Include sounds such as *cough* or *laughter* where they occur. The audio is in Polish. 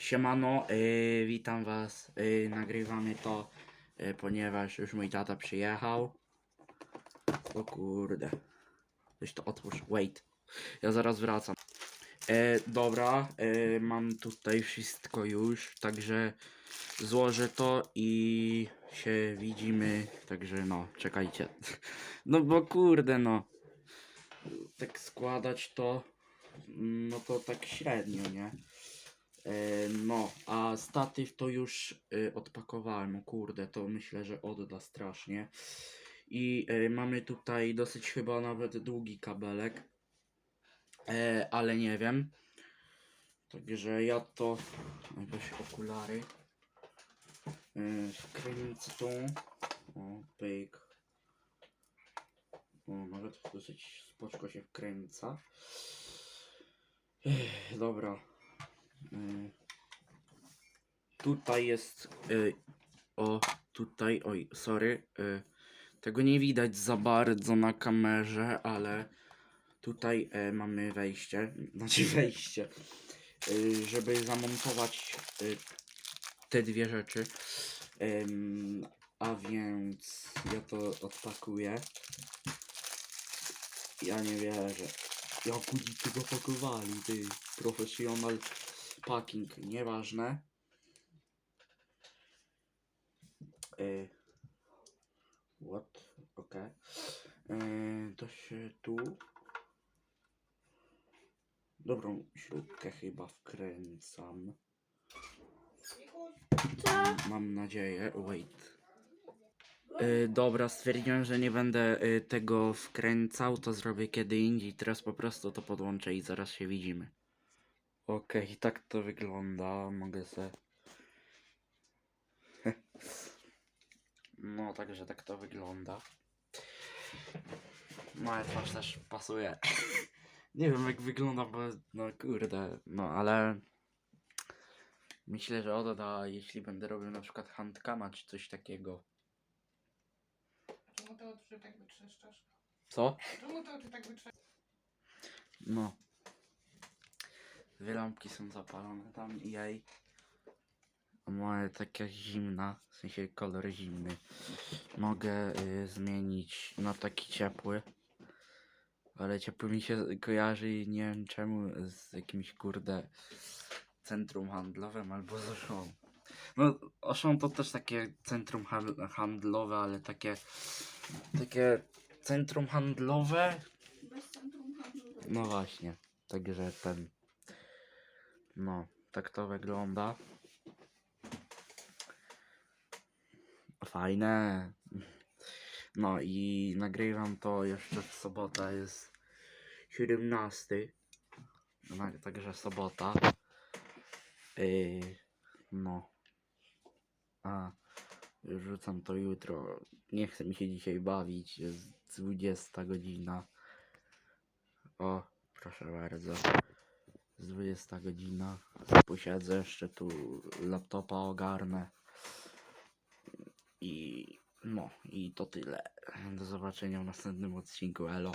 Siemano, yy, witam was. Yy, nagrywamy to, yy, ponieważ już mój tata przyjechał. O kurde. Weź to otwórz. Wait. Ja zaraz wracam. E, dobra, e, mam tutaj wszystko już, także złożę to i się widzimy. Także no, czekajcie. No bo kurde no. Tak składać to, no to tak średnio, nie? E, no, a statyw to już e, odpakowałem. O kurde, to myślę, że odda strasznie. I e, mamy tutaj dosyć chyba nawet długi kabelek. Ale nie wiem. Także ja to. Weź okulary. Wkręcę tu. O, pyk. O, nawet dosyć spoczko się wkręca. Dobra. E, tutaj jest. E, o, tutaj. Oj, sorry. E, tego nie widać za bardzo na kamerze, ale tutaj e, mamy wejście, *laughs* znaczy wejście, żeby zamontować te dwie rzeczy. A więc ja to odpakuję. Ja nie wierzę. Jak oni tego pakowali, ty professional packing, nieważne. E, what? Okej. E, to się tu Dobrą śrubkę chyba wkręcam. Mam nadzieję. Wait. Y, dobra, stwierdziłem, że nie będę tego wkręcał, to zrobię kiedy indziej. Teraz po prostu to podłączę i zaraz się widzimy. Okej, tak to wygląda. Mogę se. *laughs* No, także tak to wygląda. Moja twarz też pasuje. *laughs* Nie wiem jak wygląda, bo no kurde, no ale myślę, że odda, jeśli będę robił na przykład handkama czy coś takiego. Czemu te oczy tak wytrzeszczasz? Co? Czemu te oczy tak wytrzeszczasz? No. Dwie lampki są zapalone tam i jej. A moja taka zimna, w sensie kolor zimny. Mogę y, zmienić na taki ciepły. Ale ciepły mi się kojarzy i nie wiem czemu z jakimś kurde centrum handlowym albo z Auchan. No Auchan to też takie centrum handl- handlowe, ale takie takie centrum handlowe no właśnie, także ten. No, tak to wygląda. Fajne. No i nagrywam to jeszcze w sobotę, jest 17. No, także sobota. Yy, no. A, rzucam to jutro. Nie chcę mi się dzisiaj bawić, jest 20 godzina. O, proszę bardzo. Z 20 godzina. Posiedzę jeszcze tu laptopa ogarnę. I no, i to tyle. Do zobaczenia w następnym odcinku. Elo.